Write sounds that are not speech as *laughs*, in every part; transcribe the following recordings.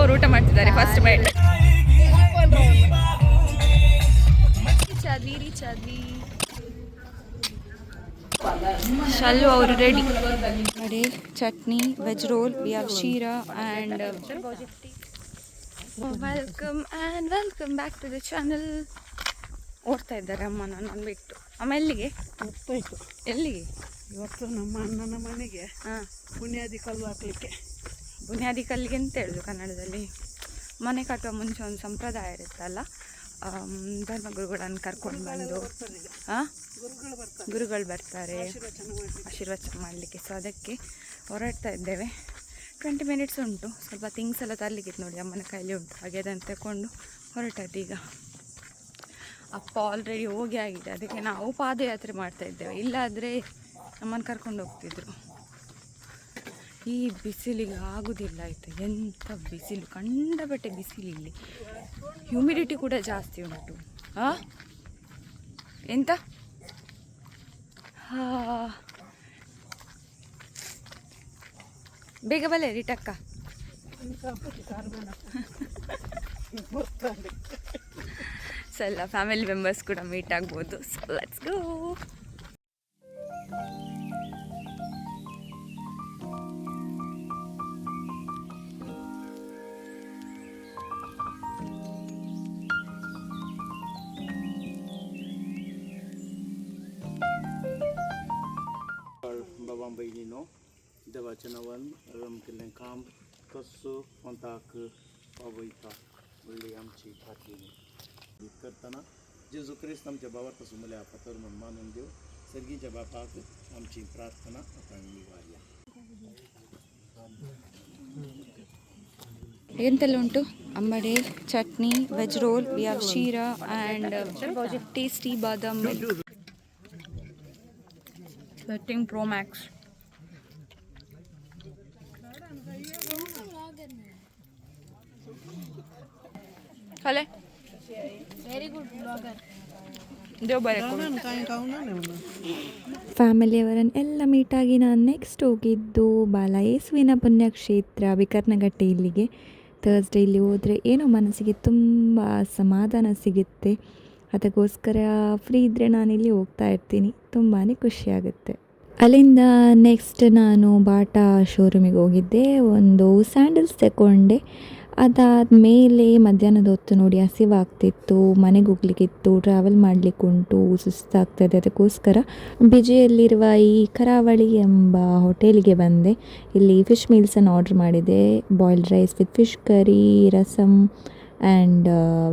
ಅವರು ಊಟ ಮಾಡ್ತಿದ್ದಾರೆ ಫಸ್ಟ್ ಬೈಟ್ ಚಾದ್ವಿ ರೀ ಚಾದ್ವಿ ಶಲ್ಲು ಅವರು ರೆಡಿ ನೋಡಿ chutney veg roll we have sheera and welcome and welcome back to the channel ಓಡ್ತಾ ಇದ್ದಾರೆ ಅಮ್ಮ ನನ್ನ ಬಿಟ್ಟು. ಅಮ್ಮ ಎಲ್ಲಿಗೆ? ಎಲ್ಲಿಗೆ? ಇವತ್ತು ನಮ್ಮ ಅಣ್ಣನ ಮನೆಗೆ ಹಾಂ. ಪುಣ್ಯಾದಿ ಕಲ್ಲು ಹಾಕ್ಲಿಕ್ಕೆ. ಬುನಿಯಾದಿ ಕಲ್ಲಿಗೆ ಅಂತ ಹೇಳೋದು ಕನ್ನಡದಲ್ಲಿ. ಮನೆ ಕಟ್ಟುವ ಮುಂಚೆ ಒಂದು ಸಂಪ್ರದಾಯ ಇರುತ್ತಲ್ಲ ಧರ್ಮಗುರುಗಳನ್ನು ಕರ್ಕೊಂಡು ಬಂದು ಹಾಂ ಗುರುಗಳು ಬರ್ತಾರೆ. ಆಶೀರ್ವಚನ ಮಾಡಲಿಕ್ಕೆ. ಸೊ ಅದಕ್ಕೆ ಹೊರಡ್ತಾ ಇದ್ದೇವೆ. ಟ್ವೆಂಟಿ ಮಿನಿಟ್ಸ್ ಉಂಟು. ಸ್ವಲ್ಪ ಥಿಂಗ್ಸ್ ಎಲ್ಲ ತರಲಿಕ್ಕಿತ್ತು ನೋಡಿ, ಅಮ್ಮನ ಕೈಲಿ ಉಂಟು. ಹಾಗೆ ಅದನ್ನು ತಗೊಂಡು ಹೊರಟದ್ದು ಈಗ. ಅಪ್ಪ ಆಲ್ರೆಡಿ ಹೋಗಿ ಆಗಿದೆ. ಅದಕ್ಕೆ ನಾವು ಪಾದಯಾತ್ರೆ ಮಾಡ್ತಾ ಇದ್ದೇವೆ. ಇಲ್ಲಾದರೆ ನಮ್ಮನ್ನು ಕರ್ಕೊಂಡು ಹೋಗ್ತಿದ್ರು. ಈ ಬಿಸಿಲಿಗೆ ಆಗೋದಿಲ್ಲ ಆಯಿತು? ಎಂಥ ಬಿಸಿಲು, ಕಂಡಬಟ್ಟೆ ಬಿಸಿಲಿಲ್ಲಿ ಹ್ಯೂಮಿಡಿಟಿ ಕೂಡ ಜಾಸ್ತಿ ಉಂಟು. ಹಾಂ ಎಂತ? ಹಾ. ಬೇಗ ಬಲೆ ರಿಟಕ್ಕ ಸಲ್ಲ ಫ್ಯಾಮಿಲಿ ಮೆಂಬರ್ಸ್ ಕೂಡ ಮೀಟ್ ಆಗ್ಬೋದು. So let's go devachanavan ram killen kam कसू म्हणताक पवयता म्हणली आमची खातीनी करतना जेजू क्रिस्त आमच्या बाबा पासून म्हळ्यार फातर म्हणून मानून देव सर्गीच्या बापाक आमची प्रार्थना आपण निवारया ಎಂತೆಲ್ಲ ಉಂಟು ambade chutney veg roll we have sheera and tasty badam ಥರ್ಟಿಂಗ್ pro max ಹಲೇ ವೆರಿ ಗುಡ್ ಬ್ಲಾಗರ್ ಫ್ಯಾಮಿಲಿಯವರನ್ನು ಎಲ್ಲ ಮೀಟಾಗಿ ನಾನು ನೆಕ್ಸ್ಟ್ ಹೋಗಿದ್ದು ಬಾಲಯೇಸುವಿನ ಪುಣ್ಯಕ್ಷೇತ್ರ ವಿಕರ್ಣಘಟ್ಟೆ ಇಲ್ಲಿಗೆ. ಥರ್ಸ್ಡೇ ಇಲ್ಲಿ ಹೋದರೆ ಏನೋ ಮನಸ್ಸಿಗೆ ತುಂಬ ಸಮಾಧಾನ ಸಿಗುತ್ತೆ. ಅದಕ್ಕೋಸ್ಕರ ಫ್ರೀ ಇದ್ದರೆ ನಾನು ಇಲ್ಲಿ ಹೋಗ್ತಾ ಇರ್ತೀನಿ. ತುಂಬಾ ಖುಷಿಯಾಗುತ್ತೆ ಅಲ್ಲಿಂದ ನೆಕ್ಸ್ಟ್ ನಾನು ಬಾಟಾ ಶೋರೂಮಿಗೆ ಹೋಗಿದ್ದೆ. ಒಂದು ಸ್ಯಾಂಡಲ್ಸ್ ತಗೊಂಡೆ ಅದಾದಮೇಲೆ ಮಧ್ಯಾಹ್ನದ ಹೊತ್ತು ನೋಡಿ ಹಸಿವಾಗ್ತಿತ್ತು, ಮನೆಗೆ ಹೋಗ್ಲಿಕ್ಕಿತ್ತು ಟ್ರಾವೆಲ್ ಮಾಡಲಿಕ್ಕುಂಟು ಸುಸ್ತಾಗ್ತದೆ ಅದಕ್ಕೋಸ್ಕರ ಬಿಜಿಯಲ್ಲಿರುವ ಈ ಕರಾವಳಿ ಎಂಬ ಹೋಟೆಲ್ಗೆ ಬಂದೆ. ಇಲ್ಲಿ ಫಿಶ್ ಮೀಲ್ಸನ್ನು ಆರ್ಡ್ರ್ ಮಾಡಿದೆ. Boiled rice with fish curry rasam and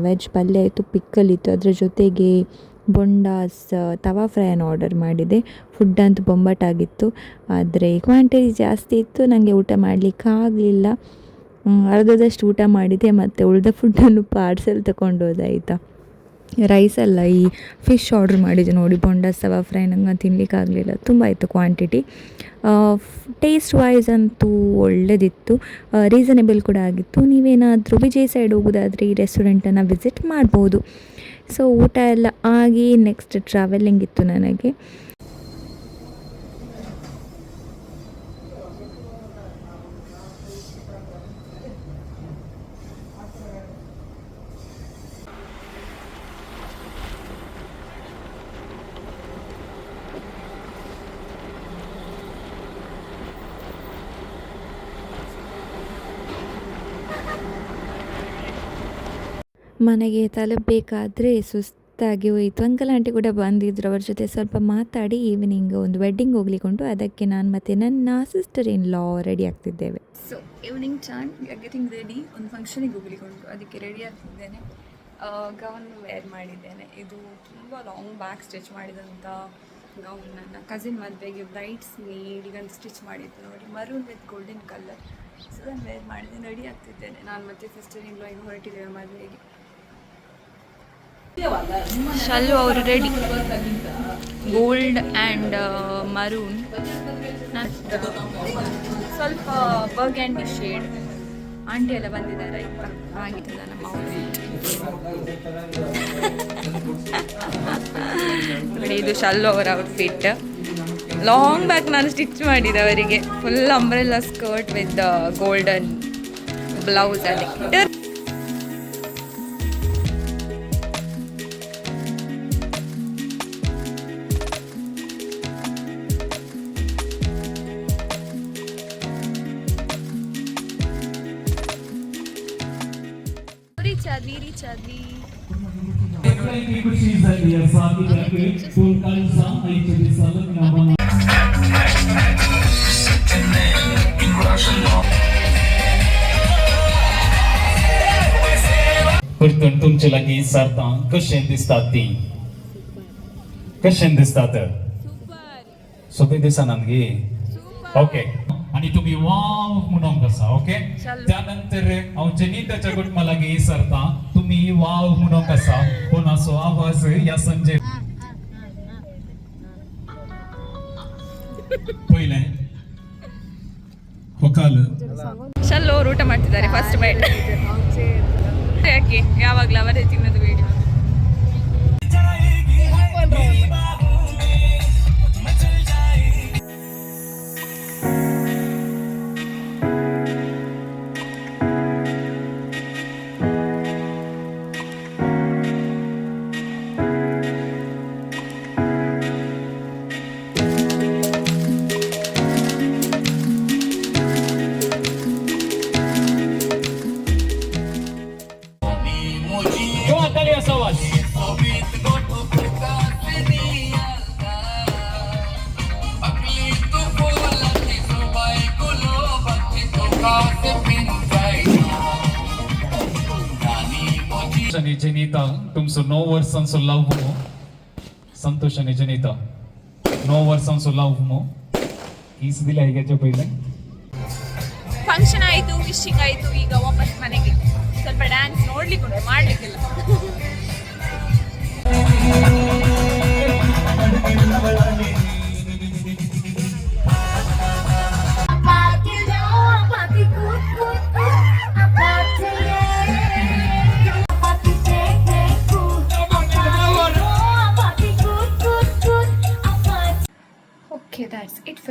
veg palya ಇತ್ತು ಪಿಕ್ಕಲಿತ್ತು ಅದರ ಜೊತೆಗೆ ಬೊಂಡಾಸ್ ತವಾ ಫ್ರೈಯನ್ನು ಆರ್ಡರ್ ಮಾಡಿದೆ. ಫುಡ್ ಅಂತೂ ಬೊಂಬಾಟಾಗಿತ್ತು. ಆದರೆ ಕ್ವಾಂಟಿಟಿ ಜಾಸ್ತಿ ಇತ್ತು. ನನಗೆ ಊಟ ಮಾಡಲಿಕ್ಕೆ ಆಗಲಿಲ್ಲ ಅರ್ಧದಷ್ಟು ಊಟ ಮಾಡಿದೆ ಮತ್ತು ಉಳಿದ ಫುಡ್ಡನ್ನು ಪಾರ್ಸೆಲ್ ತಗೊಂಡು ಹೋದಾಯ್ತಾ ರೈಸ್ ಅಲ್ಲ, ಈ ಫಿಶ್ ಆರ್ಡ್ರ್ ಮಾಡಿದ್ದೆ ನೋಡಿ ಬೊಂಡಾ ಸವ ಫ್ರೈ ನಂಗೆ ತಿನ್ನಲಿಕ್ಕಾಗಲಿಲ್ಲ ತುಂಬ ಇತ್ತು ಕ್ವಾಂಟಿಟಿ ಟೇಸ್ಟ್ ವೈಸ್ ಅಂತೂ ಒಳ್ಳೆದಿತ್ತು. ರೀಸನೇಬಲ್ ಕೂಡ ಆಗಿತ್ತು. ನೀವೇನಾದರೂ ವಿಜಯ್ ಸೈಡ್ ಹೋಗೋದಾದರೆ ಈ ರೆಸ್ಟೋರೆಂಟನ್ನು ವಿಸಿಟ್ ಮಾಡ್ಬೋದು. ಸೊ ಊಟ ಎಲ್ಲ ಆಗಿ ನೆಕ್ಸ್ಟ್ ಟ್ರಾವೆಲಿಂಗ್ ಇತ್ತು ನನಗೆ. ಮನೆಗೆ ತಲುಪಬೇಕಾದ್ರೆ ಸುಸ್ತಾಗಿ ಹೋಯಿತು. ಅಂಕಲ್, ಆಂಟಿ ಕೂಡ ಬಂದಿದ್ರು ಅವ್ರ ಜೊತೆ ಸ್ವಲ್ಪ ಮಾತಾಡಿ ಈವ್ನಿಂಗ್ ಒಂದು ವೆಡ್ಡಿಂಗ್ ಹೋಗ್ಲಿಕ್ಕೆ ಅದಕ್ಕೆ ನಾನು ಮತ್ತು ನನ್ನ ಸಿಸ್ಟರ್ ಇನ್ ಲಾ ರೆಡಿ ಆಗ್ತಿದ್ದೇವೆ ಸೊ ಈವ್ನಿಂಗ್ ಚಾನ್ ಗೆಟಿಂಗ್ ರೆಡಿ ಒಂದು ಫಂಕ್ಷನಿಗೆ ಹೋಗ್ಲಿಕ್ಕೆ ಅದಕ್ಕೆ ರೆಡಿ ಆಗ್ತಿದ್ದೇನೆ. ಗೌನ್ ವೇರ್ ಮಾಡಿದ್ದೇನೆ. ಇದು ತುಂಬ ಲಾಂಗ್ ಬ್ಯಾಕ್ ಸ್ಟಿಚ್ ಮಾಡಿದಂಥ ಗೌನ್ ನನ್ನ ಕಸಿನ್ ಮದುವೆಗೆ ಬ್ರೈಟ್ಸ್ ನೀಡಿಗನ್ನು ಸ್ಟಿಚ್ ಮಾಡಿದ್ದು ನೋಡಿ. Maroon with golden colour so ನಾನು ವೇರ್ ಮಾಡಿದ್ದೇನೆ ರೆಡಿ ಆಗ್ತಿದ್ದೇನೆ. ನಾನು ಮತ್ತೆ ಸಿಸ್ಟರ್ ಇನ್ ಈಗ ಹೊರಟಿದ್ದೇವೆ ಮದುವೆಗೆ. ಶಲ್ಲು ಅವರು ರೆಡಿ. Gold and maroon. ಸ್ವಲ್ಪ ಬರ್ಗ್ಯಾಂಡಿ ಶೇಡ್. ಆಂಟಿ ಎಲ್ಲ ಬಂದಿದ್ದಾರೆ. ಆಗಿದ್ದ ನಮ್ಮ ನೋಡಿ, ಇದು ಶಲ್ಲು ಅವರ ಔಟ್ಫಿಟ್. ಲಾಂಗ್ ಬ್ಯಾಕ್ ನಾನು ಸ್ಟಿಚ್ ಮಾಡಿದೆ ಅವರಿಗೆ. Full umbrella skirt with golden blouse ಅದಕ್ಕೆ Chadli, Chadli. Definitely good season, dear Sami. Tulkan Sam, I should be Salam Nama. In Russian law. परतून तुमचे लागी सार्थान कशें दिसता ती कशें दिसता तर सोबी दिसानान गे ओके आणि तुम्ही वाव म्हणूंक आसा ओके त्यानंतर हांव जेनीताच्या कुटुंबा लागीं सरता तुम्ही वाव म्हणूंक आसा कोणाचो आवाज ह्या संजय पयलें ಹೊಕಾಲ್ ಶಲ್ಲು ಅವ್ರು ಊಟ ಮಾಡ್ತಿದ್ದಾರೆ ಫಸ್ಟ್ ಬೈಟ್ ಯಾಕೆ ಯಾವಾಗಲೂ ಅವರೇ ತಿನ್ನೋದು ವಿಡಿಯೋ ಸಂತೋಷ ನಿಜನೀತ ತುಮ್ಸು ನೋ ವರ್ಸ್ ಅನ್ಸು ಲವ್ ಮು. ಸಂತೋಷ ನಿಜನೀತ ನೋ ವರ್ಸ್ ಅನ್ಸು ಲವ್ ಮು. ಈಸದಿಲ್ಲ ಹೀಗೆ ಜೊಪಿಲ್ಲ ಫಂಕ್ಷನ್ ಆಯಿತು ವಿಶಿಂಗ್ ಆಯಿತು ಈಗ ವಾಪಸ್ ಮನೆಗೆ. ಸ್ವಲ್ಪ ಡ್ಯಾನ್ಸ್ ನೋಡ್ಲಿಕ್ಕೆ ಉಂಟು ಮಾಡ್ಲಿಕ್ಕಿಲ್ಲ. Thank. *laughs*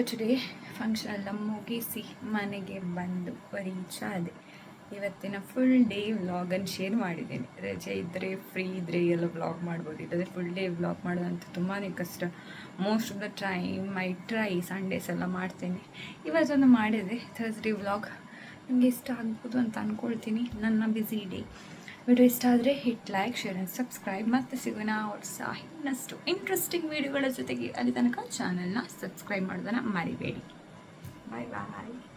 ಟುಡೇ ಫಂಕ್ಷನ್ ಎಲ್ಲ ಮುಗಿಸಿ ಮನೆಗೆ ಬಂದು ರೀಚ್ ಆದೆ ಇವತ್ತಿನ ಫುಲ್ ಡೇ ವ್ಲಾಗನ್ನು ಶೇರ್ ಮಾಡಿದ್ದೀನಿ. ರಜೆ ಇದ್ದರೆ ಫ್ರೀ ಇದ್ದರೆ ಎಲ್ಲ ವ್ಲಾಗ್ ಮಾಡ್ಬೋದು. ಇಲ್ಲದೆ ಫುಲ್ ಡೇ ವ್ಲಾಗ್ ಮಾಡೋದಂತೂ ತುಂಬಾ ಕಷ್ಟ. Most of the time I try Sundays ಎಲ್ಲ ಮಾಡ್ತೇನೆ. ಇವತ್ತೊಂದು ಮಾಡಿದೆ. ಥರ್ಸ್ಡೇ ವ್ಲಾಗ್ ನನಗೆ ಇಷ್ಟ ಆಗ್ಬೋದು ಅಂತ ಅಂದ್ಕೊಳ್ತೀನಿ ನನ್ನ ಬ್ಯುಸಿ ಡೇ ವಿಡಿಯೋ ಇಷ್ಟ ಆದರೆ hit like share and subscribe ಮತ್ತೆ ಸಿಗೋಣ ಸಹ ಇನ್ನಷ್ಟು ಇಂಟ್ರೆಸ್ಟಿಂಗ್ ವೀಡಿಯೋಗಳ ಜೊತೆಗೆ ಅಲ್ಲಿ ತನಕ ಚಾನಲ್ನ ಸಬ್ಸ್ಕ್ರೈಬ್ ಮಾಡೋದನ್ನು ಮರಿಬೇಡಿ. ಬಾಯ್ ಬಾಯ್